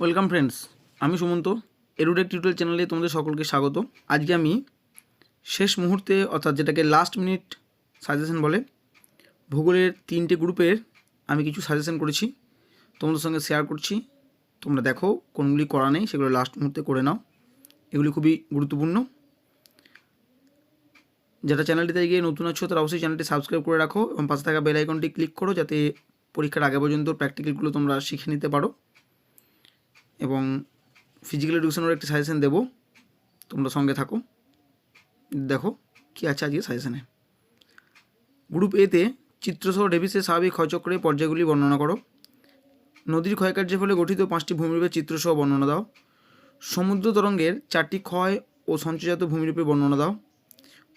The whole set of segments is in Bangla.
ওয়েলকাম ফ্রেন্ডস, আমি সুমন্ত। এরুডেক টিউটোরিয়াল চ্যানেলে তোমাদের সকলকে স্বাগত। আজকে আমি শেষ মুহূর্তে, অর্থাৎ যেটাকে লাস্ট মিনিট সাজেশন বলে, ভূগোলের তিনটে গ্রুপের আমি কিছু সাজেশন করেছি। তোমাদের সঙ্গে শেয়ার করছি। তোমরা দেখো কোনগুলি করা নেই, সেগুলো লাস্ট মুহূর্তে করে নাও। এগুলি খুবই গুরুত্বপূর্ণ। যারা চ্যানেলটিতে গিয়ে নতুন আছো, তারা অবশ্যই চ্যানেলটি সাবস্ক্রাইব করে রাখো এবং পাশে থাকা বেল আইকনটি ক্লিক করো, যাতে পরীক্ষার আগে পর্যন্ত প্র্যাকটিক্যালগুলো তোমরা শিখে নিতে পারো। এবং ফিজিক্যাল এডুকেশনের একটি সাজেশন দেবো। তোমরা সঙ্গে থাকো। দেখো কী আছে আজকে সাজেশানে গ্রুপ এতে চিত্রসহ ডেভিসের স্বাভাবিক ক্ষয়চক্রের পর্যায়গুলি বর্ণনা করো। নদীর ক্ষয়কার্যের ফলে গঠিত পাঁচটি ভূমিরূপের চিত্রসহ বর্ণনা দাও। সমুদ্র তরঙ্গের চারটি ক্ষয় ও সঞ্চয়জাত ভূমিরূপের বর্ণনা দাও।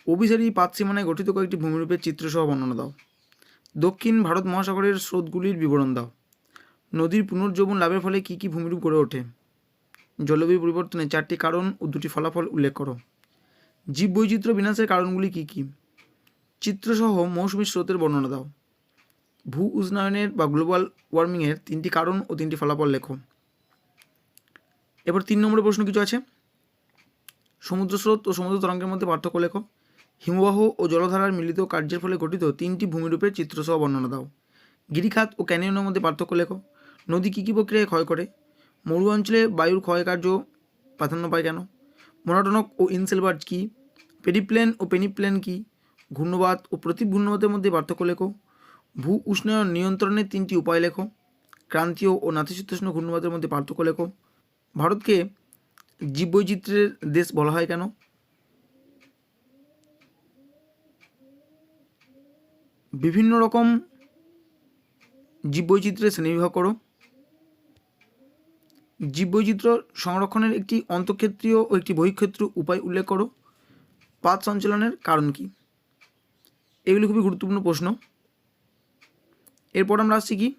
অভিসারী পাত সীমানায় গঠিত কয়েকটি ভূমিরূপের চিত্রসহ বর্ণনা দাও। দক্ষিণ ভারত মহাসাগরের স্রোতগুলির বিবরণ দাও। নদীর পুনর্জীবন লাভের ফলে কী কী ভূমিরূপ গড়ে ওঠে? জলবায়ু পরিবর্তনের চারটি কারণ ও দুটি ফলাফল উল্লেখ করো। জীববৈচিত্র্য বিনাশের কারণগুলি কী কী? চিত্রসহ মৌসুমী স্রোতের বর্ণনা দাও। ভূ উষ্ণায়নের বা গ্লোবাল ওয়ার্মিংয়ের তিনটি কারণ ও তিনটি ফলাফল লেখো। এবার তিন নম্বরের প্রশ্ন কিছু আছে? সমুদ্র স্রোত ও সমুদ্র তরঙ্গের মধ্যে পার্থক্য লেখো। হিমবাহ ও জলধারার মিলিত কার্যের ফলে গঠিত তিনটি ভূমিরূপের চিত্রসহ বর্ণনা দাও। গিরিখাত ও ক্যানিয়নের মধ্যে পার্থক্য লেখো। নদী কী কী প্রক্রিয়ায় ক্ষয় করে? মরু অঞ্চলে বায়ুর ক্ষয়কার্য প্রাধান্য পায় কেন? মোনাটনক ও ইনসেলবার্জ কী? পেরিপ্লেন ও পেনিপ্লেন কী? ঘূর্ণবাদ ও প্রতি ঘূর্ণবাতের মধ্যে পার্থক্য লেখো। ভূ উষ্ণায়ন নিয়ন্ত্রণের তিনটি উপায় লেখো। ক্রান্তীয় ও নাতিশীতোষ্ণ ঘূর্ণবাদের মধ্যে পার্থক্য লেখো। ভারতকে জীববৈচিত্র্যের দেশ বলা হয় কেন? বিভিন্ন রকম জীববৈচিত্র্যের শ্রেণীবিভাগ করো। জীববৈচিত্র্য সংরক্ষণের একটি অন্তঃক্ষেত্রীয় ও একটি বহিক্ষেত্রীয় উপায় উল্লেখ করো। পাত সঞ্চালনের কারণ কি? এগুলি খুবই গুরুত্বপূর্ণ প্রশ্ন। এরপর আমরা আসছি কি?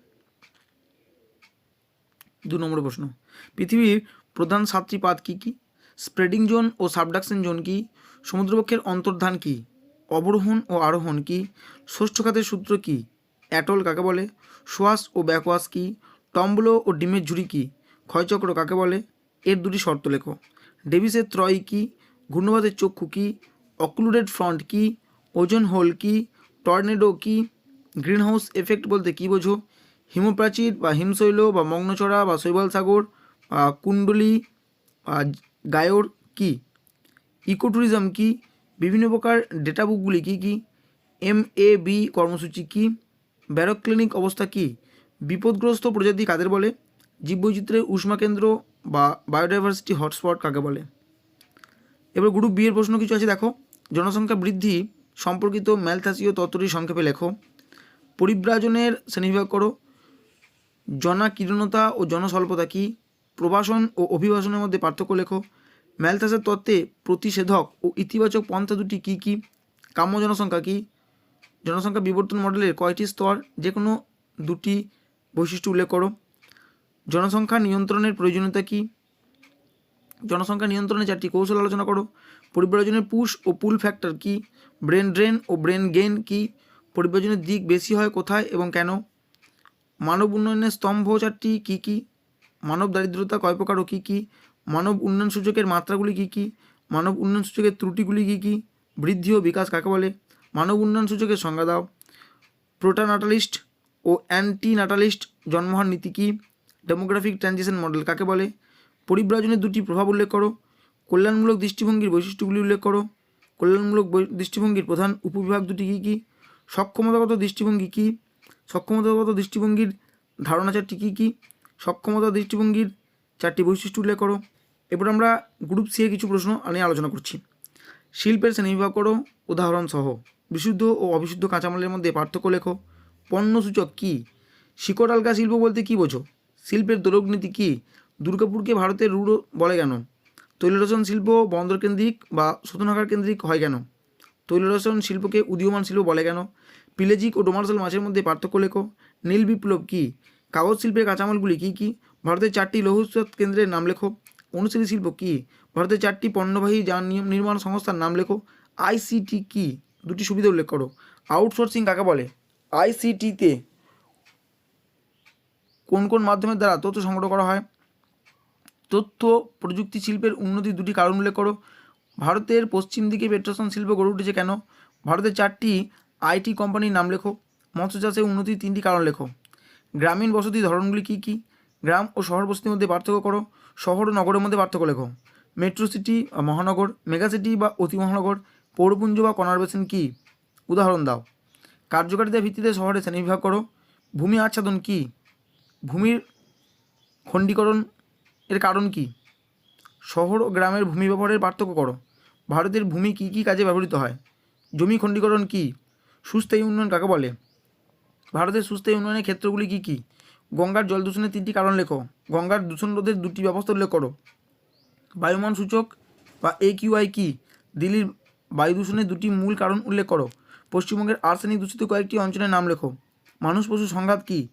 দু নম্বর প্রশ্ন। পৃথিবীর প্রধান সাতটি পাত কী কী? স্প্রেডিং জোন ও সাবডাকশন জোন কি? সমুদ্রপক্ষের অন্তর্ধান কি? অবরোহণ ও আরোহণ কি? ষষ্ঠ খাতের সূত্র কি? অ্যাটল কাকে বলে? সোয়াস ও ব্যাকওয়াস কি? টম্বলো ও ডিমের ঝুড়ি কি? ক্ষয়চক্র কাকে বলে? এর দুটি শর্ত লেখো। ডেভিসের ত্রয় কি? ঘূর্ণবাদের চক্ষু কি? অক্লুডেড ফ্রন্ট কি? ওজন হোল কি? টর্নেডো কি? গ্রিনহাউস এফেক্ট বলতে কী বোঝো? হিমপ্রাচীর বা হিমশৈল বা মগ্নচড়া বা শৈবাল সাগর বা কুণ্ডলী বা গায়র কি? ইকোট্যুরিজম কী? বিভিন্ন প্রকার ডেটা বুকগুলি কী কী? এম এ বি কর্মসূচি কী? ব্যারক ক্লিনিক অবস্থা কী? বিপদগ্রস্ত প্রজাতি কাদের বলে? জীববৈচিত্র্যের উষ্মা কেন্দ্র বা বায়োডাইভার্সিটি হটস্পট কাকে বলে? এবার গ্রুপ বি এর প্রশ্ন কিছু আছে, দেখো। জনসংখ্যা বৃদ্ধি সম্পর্কিত ম্যালথাসীয় তত্ত্বটি সংক্ষেপে লেখো। পরিব্রাজনের শ্রেণীবিভাগ করো। জনাকীর্ণতা ও জনস্বল্পতা কী? প্রবাসন ও অভিবাসনের মধ্যে পার্থক্য লেখো। ম্যালথাসের তত্ত্বে প্রতিষেধক ও ইতিবাচক পন্থা দুটি কী কী? কাম্য জনসংখ্যা কী? জনসংখ্যা বিবর্তন মডেলের কয়টি স্তর? যে কোনো দুটি বৈশিষ্ট্য উল্লেখ করো। জনসংখ্যা নিয়ন্ত্রণের প্রয়োজনীয়তা কী? জনসংখ্যা নিয়ন্ত্রণে চারটি কৌশল আলোচনা করো। পরিব্রাজনের পুশ ও পুল ফ্যাক্টর কী? ব্রেন ড্রেন ও ব্রেন গেন কী? পরিব্রাজনের দিক বেশি হয় কোথায় এবং কেন? মানব উন্নয়নের স্তম্ভ চারটি কী কী? মানব দারিদ্রতা কয় প্রকার ও কী কী? মানব উন্নয়ন সূচকের মাত্রাগুলি কী কী? মানব উন্নয়ন সূচকের ত্রুটিগুলি কী কী? বৃদ্ধি ও বিকাশ কাকে বলে? মানব উন্নয়ন সূচকের সংজ্ঞা দাও। প্রোটানাটালিস্ট ও অ্যান্টি নাটালিস্ট জন্মহার নীতি কী? ডেমোগ্রাফিক ট্রানজিশন মডেল কাকে বলে? পরিব্রাজনের দুটি প্রভাব উল্লেখ করো। কল্যাণমূলক দৃষ্টিভঙ্গির বৈশিষ্ট্যগুলি উল্লেখ করো। কল্যাণমূলক দৃষ্টিভঙ্গির প্রধান উপবিভাগ দুটি কী কী? সক্ষমতাগত দৃষ্টিভঙ্গি কী? সক্ষমতাগত দৃষ্টিভঙ্গির ধারণা চারটি কী কী? সক্ষমতা দৃষ্টিভঙ্গির চারটি বৈশিষ্ট্য উল্লেখ করো। এরপর আমরা গ্রুপ সি এর কিছু প্রশ্ন নিয়ে আলোচনা করছি। শিল্পের শ্রেণীবিভাগ করো উদাহরণসহ বিশুদ্ধ ও অবিশুদ্ধ কাঁচামালের মধ্যে পার্থক্য লেখো। পণ্যসূচক কী? শিকড়, আলগা শিল্প বলতে কী বোঝো? শিল্পের দোলকনীতি কী? দুর্গাপুরকে ভারতের রুড়ো বলে কেন? তৈলরসন শিল্প বন্দরকেন্দ্রিক বা শোধনাগার কেন্দ্রিক হয় কেন? তৈলরসন শিল্পকে উদীয়মান শিল্প বলে কেন? পিলেজিক ও ডোমার্সাল মাছের মধ্যে পার্থক্য লেখো। নীল বিপ্লব কী? কাগজ শিল্পের কাঁচামালগুলি কী কী? ভারতের চারটি লৌহ ইস্পাত কেন্দ্রের নাম লেখো। অনুশীলী শিল্প কী? ভারতের চারটি পণ্যবাহী যান নির্মাণ সংস্থার নাম লেখো। আইসিটি কী? দুটি সুবিধা উল্লেখ করো। আউটসোর্সিং কাকে বলে? আইসিটিতে কোন কোন মাধ্যমের দ্বারা তথ্য সংগ্রহ করা হয়? তথ্য প্রযুক্তি শিল্পের উন্নতির দুটি কারণ উল্লেখ করো। ভারতের পশ্চিম দিকে পেট্রোসন শিল্প গড়ে উঠেছে কেন? ভারতের চারটি আইটি কোম্পানির নাম লেখো। মৎস্য চাষে উন্নতির তিনটি কারণ লেখো। গ্রামীণ বসতির ধরনগুলি কী কী? গ্রাম ও শহর বসতির মধ্যে পার্থক্য করো। শহর ও নগরের মধ্যে পার্থক্য লেখো। মেট্রো সিটি, মহানগর, মেগা সিটি বা অতি মহানগর, পৌরপুঞ্জ বা কনারবেশন কী? উদাহরণ দাও। কার্যকারিতার ভিত্তিতে শহরে শ্রেণীবিভাগ করো। ভূমি আচ্ছাদন কী? ভূমির খণ্ডীকরণ এর কারণ কী? শহর ও গ্রামের ভূমি ব্যবহারের পার্থক্য করো। ভারতের ভূমি কী কী কাজে ব্যবহৃত হয়? জমি খণ্ডীকরণ কী? সুস্থায়ী উন্নয়ন কাকে বলে? ভারতের সুস্থায়ী উন্নয়নের ক্ষেত্রগুলি কী কী? গঙ্গার জল দূষণের তিনটি কারণ লেখো। গঙ্গার দূষণ রোধের দুটি ব্যবস্থা উল্লেখ করো। বায়ুমান সূচক বা এ কিউআই কী? দিল্লির বায়ু দূষণের দুটি মূল কারণ উল্লেখ করো। পশ্চিমবঙ্গের আর্সেনিক দূষিত কয়েকটি অঞ্চলের নাম লেখো। মানুষ পশু সংঘাত কী?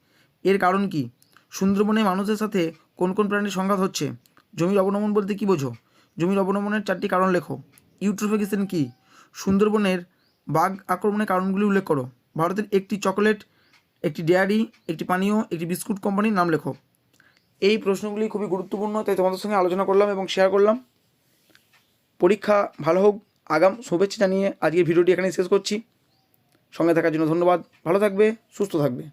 এর কারণ কী? সুন্দরবনে মানুষের সাথে কোন কোন প্রাণীর সংঘাত হচ্ছে? জমির অবনমন বলতে কী বোঝো? জমির অবনমনের চারটি কারণ লেখো। ইউট্রোফিকেশন কী? সুন্দরবনের বাঘ আক্রমণের কারণগুলি উল্লেখ করো। ভারতের একটি চকোলেট, একটি ডেয়ারি, একটি পানীয়, একটি বিস্কুট কোম্পানির নাম লেখো। এই প্রশ্নগুলি খুবই গুরুত্বপূর্ণ, তাই তোমাদের সঙ্গে আলোচনা করলাম এবং শেয়ার করলাম। পরীক্ষা ভালো হোক, আগাম শুভেচ্ছা জানিয়ে আজকের ভিডিওটি এখানে শেষ করছি। সঙ্গে থাকার জন্য ধন্যবাদ। ভালো থাকবে, সুস্থ থাকবে।